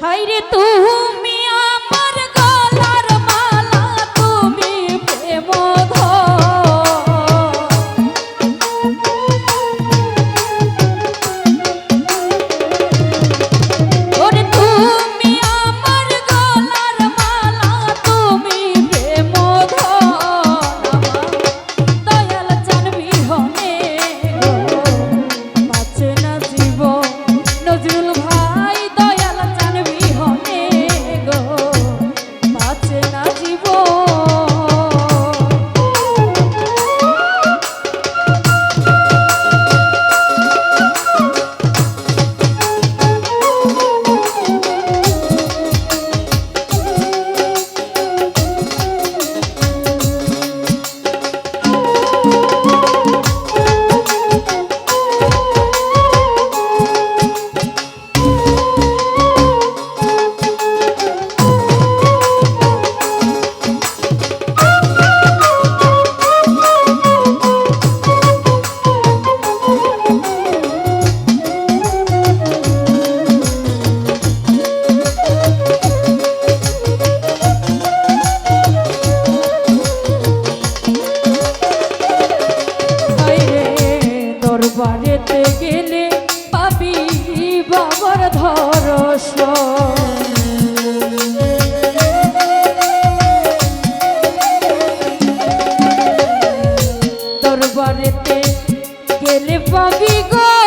হাইরে তুমি মরে গেলে পাবি বাবার ধরস। দরবারেতে গেলে পাবি গো।